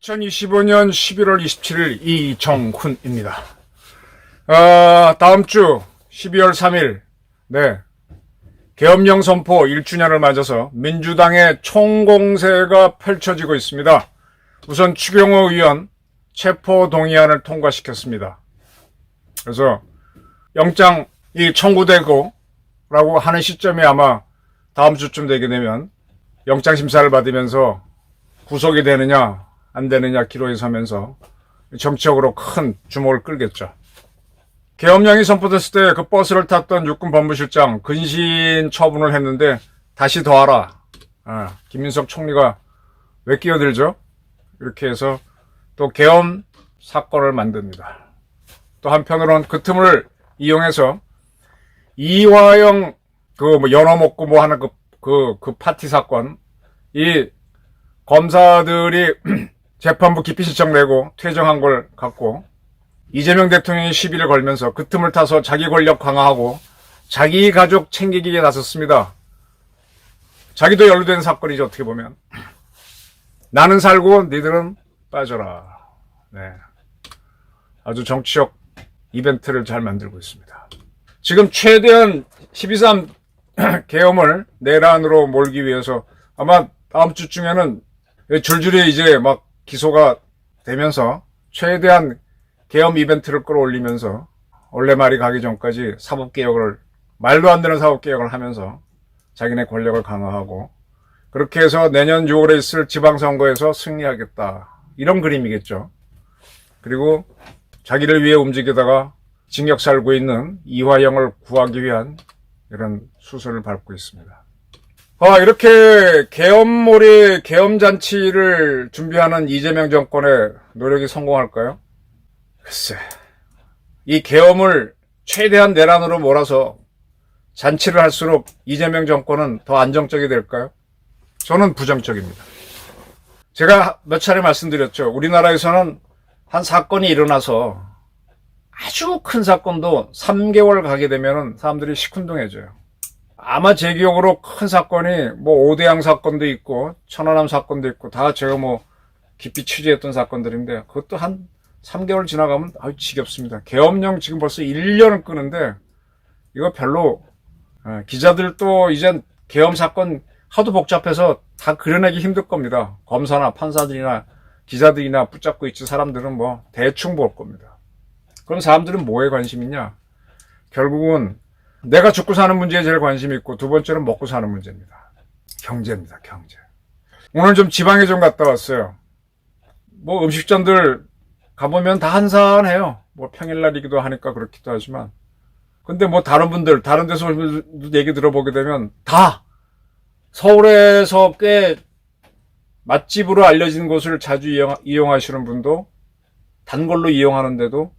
(2025년 11월 27일) 이정훈입니다 아 다음 주 (12월 3일) 네 계엄령 선포 1주년을 맞아서 민주당의 총공세가 펼쳐지고 있습니다. 우선 추경호 의원 체포 동의안을 통과시켰습니다. 그래서 영장이 청구되고 라고 하는 시점이 아마 다음 주쯤 되게 되면 영장 심사를 받으면서 구속이 되느냐 안 되느냐 기로에 서면서 정치적으로 큰 주목을 끌겠죠. 계엄령이 선포됐을 때 그 버스를 탔던 육군 법무실장 근신 처분을 했는데 다시 더하라. 아, 김민석 총리가 왜 끼어들죠? 이렇게 해서 또 계엄 사건을 만듭니다. 또 한편으로는 그 틈을 이용해서 이화영 그뭐 연어 먹고 뭐 하는 그, 그, 그 파티 사건 이 검사들이 재판부 기피 신청 내고 퇴정한 걸 갖고 이재명 대통령이 시비를 걸면서 그 틈을 타서 자기 권력 강화하고 자기 가족 챙기기에 나섰습니다. 자기도 연루된 사건이죠, 어떻게 보면. 나는 살고 니들은 빠져라. 네. 아주 정치적 이벤트를 잘 만들고 있습니다. 지금 최대한 12.3 계엄을 내란으로 몰기 위해서 아마 다음 주쯤에는 줄줄이 이제 막 기소가 되면서 최대한 계엄 이벤트를 끌어올리면서 원래 말이 가기 전까지 사법개혁을 말도 안 되는 사법개혁을 하면서 자기네 권력을 강화하고 그렇게 해서 내년 6월에 있을 지방선거에서 승리하겠다 이런 그림이겠죠. 그리고 자기를 위해 움직이다가 징역 살고 있는 이화영을 구하기 위한 이런 수순을 밟고 있습니다. 아, 이렇게 계엄몰이 계엄잔치를 준비하는 이재명 정권의 노력이 성공할까요? 글쎄, 이 계엄을 최대한 내란으로 몰아서 잔치를 할수록 이재명 정권은 더 안정적이 될까요? 저는 부정적입니다. 제가 몇 차례 말씀드렸죠. 우리나라에서는 한 사건이 일어나서 아주 큰 사건도 3개월 가게 되면 사람들이 시큰둥해져요. 아마 제 기억으로 큰 사건이 뭐 오대양 사건도 있고 천안함 사건도 있고 다 제가 뭐 깊이 취재했던 사건들인데 그것도 한 3개월 지나가면 아유 지겹습니다. 계엄령 지금 벌써 1년을 끄는데 이거 별로 어, 기자들도 이젠 계엄 사건 하도 복잡해서 다 그려내기 힘들 겁니다. 검사나 판사들이나 기자들이나 붙잡고 있지 사람들은 뭐 대충 볼 겁니다. 그럼 사람들은 뭐에 관심 있냐? 결국은 내가 죽고 사는 문제에 제일 관심 있고 두 번째는 먹고 사는 문제입니다. 경제입니다. 경제. 오늘 좀 지방에 좀 갔다 왔어요. 뭐 음식점들 가보면 다 한산해요. 뭐 평일날이기도 하니까 그렇기도 하지만. 근데 뭐 다른 분들, 다른 데서 얘기 들어보게 되면 다 서울에서 꽤 맛집으로 알려진 곳을 자주 이용, 하시는 분도 단골로 이용하는데도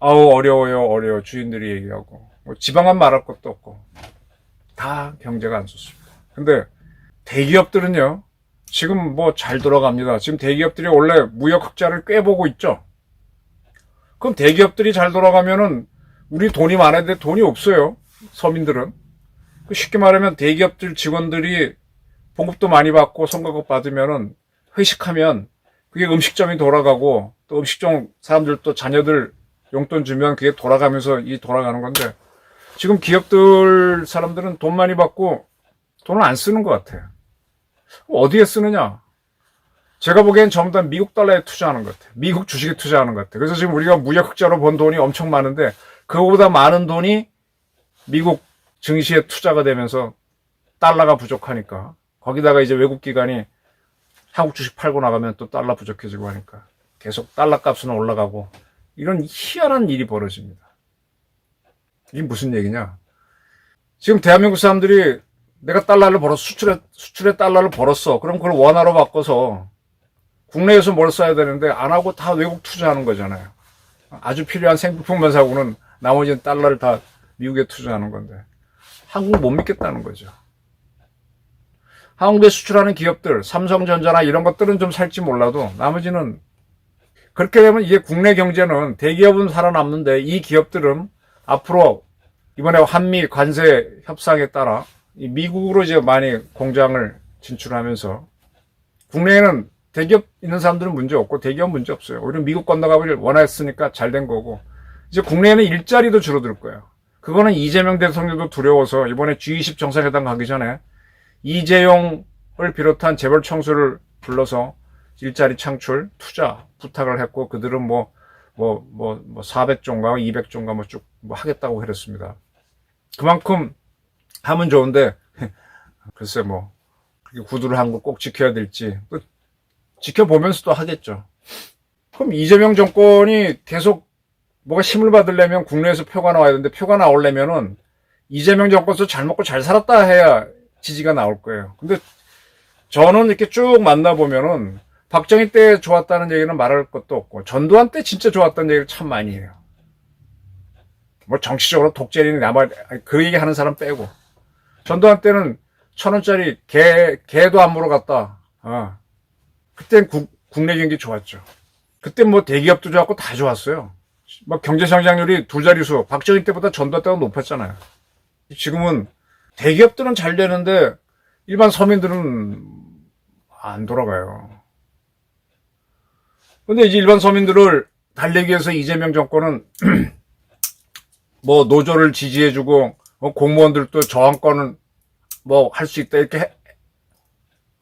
아우 어려워요 어려워 주인들이 얘기하고 뭐 지방은 말할 것도 없고 다 경제가 안 좋습니다. 근데 대기업들은요 지금 뭐 잘 돌아갑니다. 지금 대기업들이 원래 무역 흑자를 꽤 보고 있죠. 그럼 대기업들이 잘 돌아가면은 우리 돈이 많은데 돈이 없어요. 서민들은. 그 쉽게 말하면 대기업들 직원들이 봉급도 많이 받고 성과급 받으면은 회식하면 그게 음식점이 돌아가고 또 음식점 사람들 또 자녀들 용돈 주면 그게 돌아가면서 이 돌아가는 건데 지금 기업들 사람들은 돈 많이 받고 돈을 안 쓰는 것 같아요. 어디에 쓰느냐? 제가 보기엔 전부 다 미국 달러에 투자하는 것 같아요. 미국 주식에 투자하는 것 같아요. 그래서 지금 우리가 무역 흑자로 번 돈이 엄청 많은데 그거보다 많은 돈이 미국 증시에 투자가 되면서 달러가 부족하니까 거기다가 이제 외국 기관이 한국 주식 팔고 나가면 또 달러 부족해지고 하니까 계속 달러 값은 올라가고 이런 희한한 일이 벌어집니다. 이게 무슨 얘기냐? 지금 대한민국 사람들이 내가 달러를 벌어 수출에 수출에 달러를 벌었어. 그럼 그걸 원화로 바꿔서 국내에서 뭘 써야 되는데 안 하고 다 외국 투자하는 거잖아요. 아주 필요한 생필품만 사고는 나머지는 달러를 다 미국에 투자하는 건데 한국 못 믿겠다는 거죠. 한국에 수출하는 기업들, 삼성전자나 이런 것들은 좀 살지 몰라도 나머지는 그렇게 되면 이게 국내 경제는 대기업은 살아남는데 이 기업들은 앞으로 이번에 한미 관세 협상에 따라 이 미국으로 이제 많이 공장을 진출하면서 국내에는 대기업 있는 사람들은 문제 없고 대기업 문제 없어요. 오히려 미국 건너가기를 원했으니까 잘 된 거고 이제 국내에는 일자리도 줄어들 거예요. 그거는 이재명 대통령도 두려워서 이번에 G20 정상회담 가기 전에 이재용을 비롯한 재벌 청수를 불러서 일자리 창출, 투자 부탁을 했고 그들은 뭐, 뭐, 뭐, 뭐 400조인가 200조인가 뭐쭉뭐 하겠다고 그랬습니다. 그만큼 하면 좋은데 글쎄 뭐 그렇게 구두를 한 거 꼭 지켜야 될지 또 지켜보면서도 하겠죠. 그럼 이재명 정권이 계속 뭐가 힘을 받으려면 국내에서 표가 나와야 되는데 표가 나오려면은 이재명 정권에서 잘 먹고 잘 살았다 해야 지지가 나올 거예요. 근데 저는 이렇게 쭉 만나보면은 박정희 때 좋았다는 얘기는 말할 것도 없고 전두환 때 진짜 좋았다는 얘기를 참 많이 해요. 뭐 정치적으로 독재리는 남아 그 얘기 하는 사람 빼고 전두환 때는 천 원짜리 개 개도 안 물어 갔다. 어. 그땐 국, 국내 경기 좋았죠. 그때 뭐 대기업도 좋았고 다 좋았어요. 막 경제 성장률이 두 자릿수 박정희 때보다 전두환 때가 높았잖아요. 지금은 대기업들은 잘 되는데 일반 서민들은 안 돌아가요. 근데 이제 일반 서민들을 달래기 위해서 이재명 정권은 뭐 노조를 지지해주고 어, 공무원들도 저항권은 뭐 할 수 있다 이렇게 해,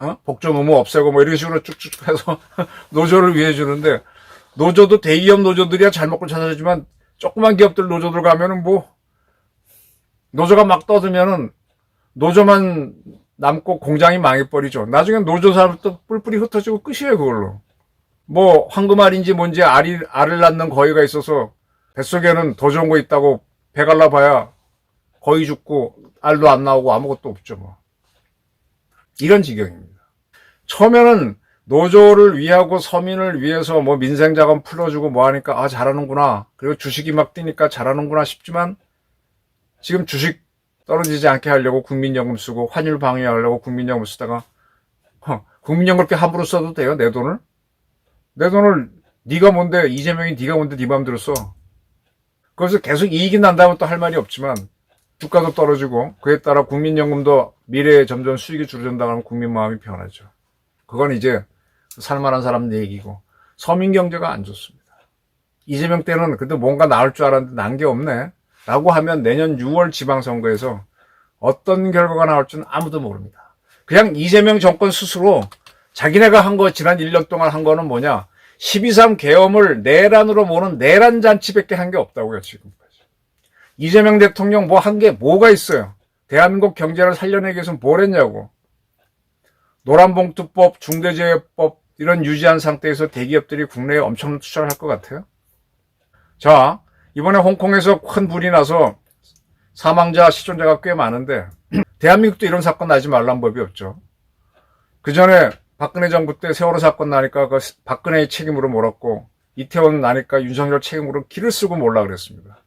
어? 복종 의무 없애고 뭐 이런 식으로 쭉쭉 해서 노조를 위해 주는데 노조도 대기업 노조들이야 잘 먹고 잘 살지만 조그만 기업들 노조들 가면은 뭐 노조가 막 떠들면은 노조만 남고 공장이 망해버리죠. 나중에 노조 사람도 뿔뿔이 흩어지고 끝이에요 그걸로. 뭐 황금알인지 뭔지 알이 알을 낳는 거위가 있어서 뱃속에는 더 좋은 거 있다고 배 갈라봐야 거위 죽고 알도 안 나오고 아무것도 없죠 뭐. 이런 지경입니다. 처음에는 노조를 위하고 서민을 위해서 뭐 민생자금 풀어주고 뭐 하니까 아 잘하는구나 그리고 주식이 막 뛰니까 잘하는구나 싶지만 지금 주식 떨어지지 않게 하려고 국민연금 쓰고 환율 방해하려고 국민연금 쓰다가 어, 국민연금 그렇게 함부로 써도 돼요 내 돈을 내 돈을 네가 뭔데 이재명이 네가 뭔데 네 마음대로 써 그래서 계속 이익이 난다면 또 할 말이 없지만 주가도 떨어지고 그에 따라 국민연금도 미래에 점점 수익이 줄어든다 하면 국민 마음이 변하죠. 그건 이제 살만한 사람 얘기고 서민 경제가 안 좋습니다. 이재명 때는 그래도 뭔가 나올 줄 알았는데 난 게 없네 라고 하면 내년 6월 지방선거에서 어떤 결과가 나올지는 아무도 모릅니다. 그냥 이재명 정권 스스로 자기네가 한 거 지난 1년 동안 한 거는 뭐냐 12.3 계엄을 내란으로 모는 내란 잔치밖에 한 게 없다고요 지금까지. 이재명 대통령 뭐 한 게 뭐가 있어요? 대한민국 경제를 살려내기 위해서 뭘 했냐고. 노란봉투법, 중대재해법 이런 유지한 상태에서 대기업들이 국내에 엄청난 투자를 할 것 같아요. 자, 이번에 홍콩에서 큰 불이 나서 사망자, 시존자가 꽤 많은데 대한민국도 이런 사건 나지 말란 법이 없죠. 그 전에 박근혜 정부 때 세월호 사건 나니까 그 박근혜의 책임으로 몰았고 이태원 나니까 윤석열 책임으로 길을 쓰고 몰라 그랬습니다.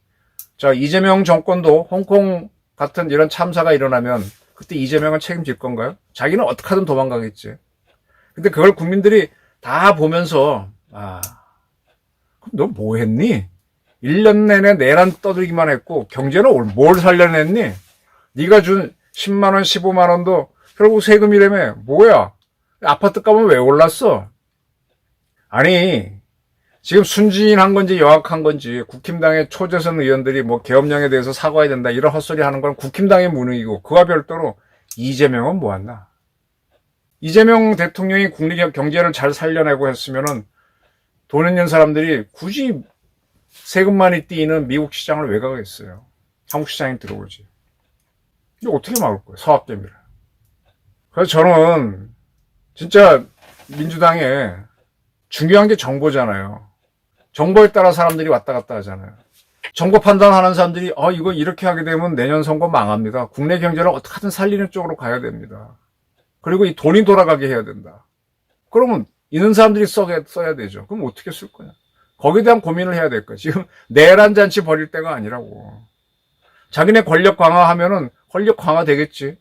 자, 이재명 정권도 홍콩 같은 이런 참사가 일어나면 그때 이재명은 책임질 건가요? 자기는 어떻게든 도망가겠지. 근데 그걸 국민들이 다 보면서 아, 그럼 너 뭐 했니? 1년 내내 내란 떠들기만 했고 경제는 뭘 살려냈니? 네가 준 10만 원, 15만 원도 결국 세금이라며 뭐야? 아파트 값은 왜 올랐어? 아니 지금 순진한 건지 영악한 건지 국힘당의 초재선 의원들이 뭐 계엄령에 대해서 사과해야 된다 이런 헛소리 하는 건 국힘당의 무능이고 그와 별도로 이재명은 뭐했나? 이재명 대통령이 국내 경제를 잘 살려내고 했으면은 돈 있는 사람들이 굳이 세금 많이 띄는 미국 시장을 왜 가겠어요? 한국 시장에 들어오지. 이거 어떻게 막을 거예요? 때문에. 그래서 저는 진짜 민주당에 중요한 게 정보잖아요. 정보에 따라 사람들이 왔다 갔다 하잖아요. 정보 판단하는 사람들이 어 이거 이렇게 하게 되면 내년 선거 망합니다. 국내 경제를 어떻게든 살리는 쪽으로 가야 됩니다. 그리고 이 돈이 돌아가게 해야 된다. 그러면 있는 사람들이 써야, 써야 되죠. 그럼 어떻게 쓸 거냐? 거기에 대한 고민을 해야 될 거야. 지금 내란 잔치 벌일 때가 아니라고. 자기네 권력 강화하면은 권력 강화 되겠지.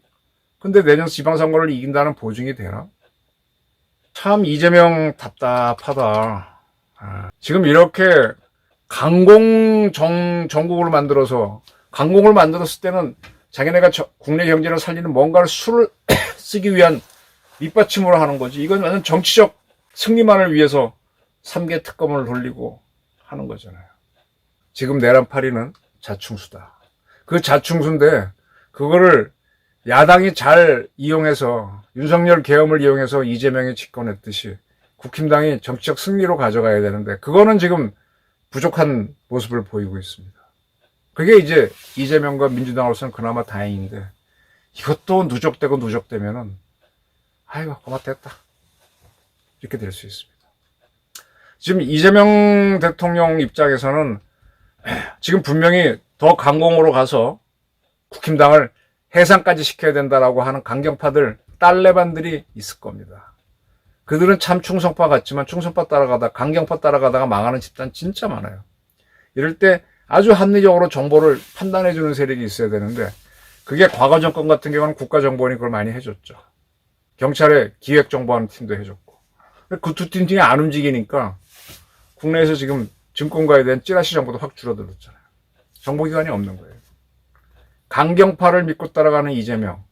근데 내년 지방선거를 이긴다는 보증이 되나? 참 이재명 답답하다. 지금 이렇게 강공 정, 정국을 만들어서 강공을 만들었을 때는 자기네가 저- 국내 경제를 살리는 뭔가를 수를 쓰기 위한 밑받침으로 하는 거지. 이건 완전 정치적 승리만을 위해서 3개 특검을 돌리고 하는 거잖아요. 지금 내란파리는 자충수다. 그 자충수인데 그거를 야당이 잘 이용해서 윤석열 계엄을 이용해서 이재명이 집권했듯이 국힘당이 정치적 승리로 가져가야 되는데 그거는 지금 부족한 모습을 보이고 있습니다. 그게 이제 이재명과 민주당으로서는 그나마 다행인데 이것도 누적되고 누적되면은 아이고 고맙됐다 이렇게 될 수 있습니다. 지금 이재명 대통령 입장에서는 지금 분명히 더 강공으로 가서 국힘당을 해산까지 시켜야 된다라고 하는 강경파들 딸레반들이 있을 겁니다. 그들은 참 충성파 같지만 충성파 따라가다 강경파 따라가다가 망하는 집단 진짜 많아요. 이럴 때 아주 합리적으로 정보를 판단해 주는 세력이 있어야 되는데 그게 과거 정권 같은 경우는 국가정보원이 그걸 많이 해줬죠. 경찰의 기획정보하는 팀도 해줬고 그 두 팀 중에 안 움직이니까 국내에서 지금 증권가에 대한 찌라시 정보도 확 줄어들었잖아요. 정보기관이 없는 거예요. 강경파를 믿고 따라가는 이재명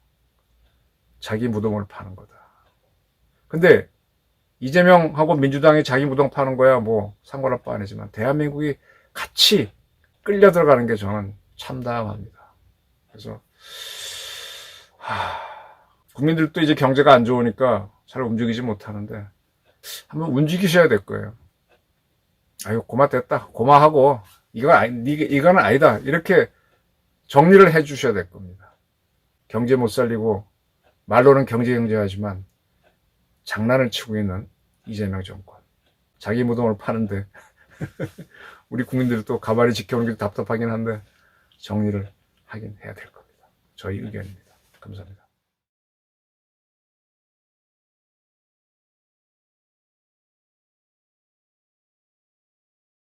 자기 무덤을 파는 거다. 근데 이재명하고 민주당이 자기 무덤 파는 거야 뭐 상관할 바 아니지만 대한민국이 같이 끌려 들어가는 게 저는 참담합니다. 그래서 하, 국민들도 이제 경제가 안 좋으니까 잘 움직이지 못하는데 한번 움직이셔야 될 거예요. 아유 고맙됐다 고마하고 이건 아니 이- 이거는 아니다 이렇게 정리를 해 주셔야 될 겁니다. 경제 못 살리고 말로는 경제 경제하지만 장난을 치고 있는 이재명 정권. 자기 무덤을 파는데 우리 국민들도 가만히 지켜보는 게 답답하긴 한데 정리를 하긴 해야 될 겁니다. 저희 의견입니다. 감사합니다.